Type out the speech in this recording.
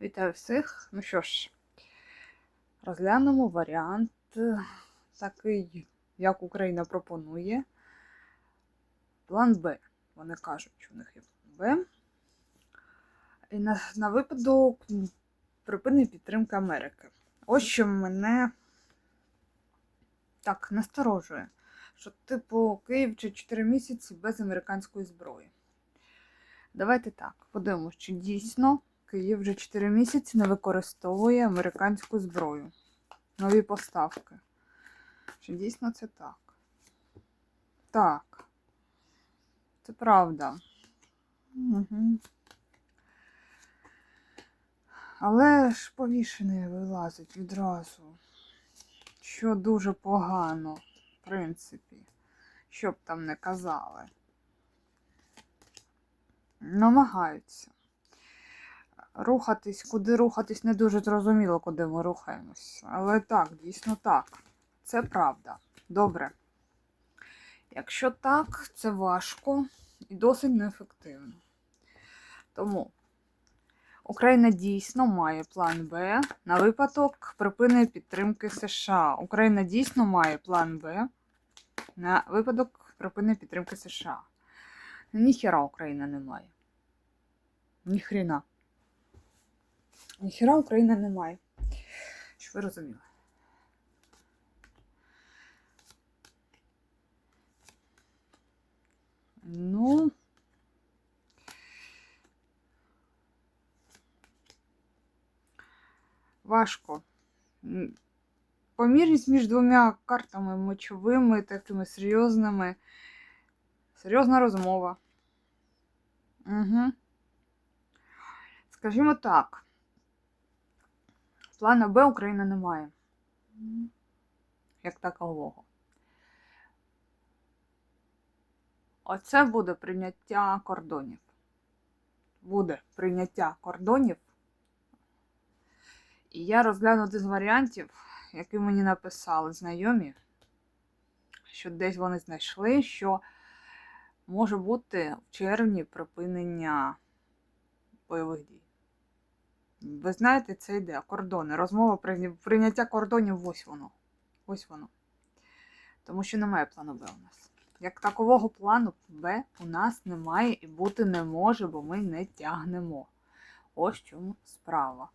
Вітаю всіх. Ну що ж, розглянемо варіант е, такий, як Україна пропонує. План Б. Вони кажуть, що у них є план Б. І на, на випадок припинення підтримки Америки. Ось що мене так насторожує, що, типу, Київ вже 4 місяці без американської зброї. Давайте так, подивимося, чи дійсно Київ вже 4 місяці не використовує американську зброю. Нові поставки. Чи дійсно це так? Так. Це правда. Угу. Але ж повішений вилазить відразу. Що дуже погано, в принципі. Що б там не казали. Намагаються. Рухатись, куди рухатись, не дуже зрозуміло, куди ми рухаємось. Але так, дійсно так. Це правда. Добре. Якщо так, це важко і досить неефективно. Тому Україна дійсно має план Б на випадок припинення підтримки США. Україна дійсно має план Б на випадок припинення підтримки США. Ніхіра Україна не має. Ніхрена. Ніхіра Україна не має. Щоб ви розуміли. Ну. Важко. Помірність між двома картами мочовими, такими серйозними. Серйозна розмова. Угу. Скажімо так. Плана Б Україна не має. Як такового. Оце буде прийняття кордонів. Буде прийняття кордонів. І я розгляну один з варіантів, які мені написали знайомі, що десь вони знайшли, що може бути в червні припинення бойових дій. Ви знаєте, це йде кордони. Розмова про прийняття кордонів ось воно. Ось воно. Тому що немає плану Б у нас. Як такового плану Б у нас немає і бути не може, бо ми не тягнемо. Ось чому справа.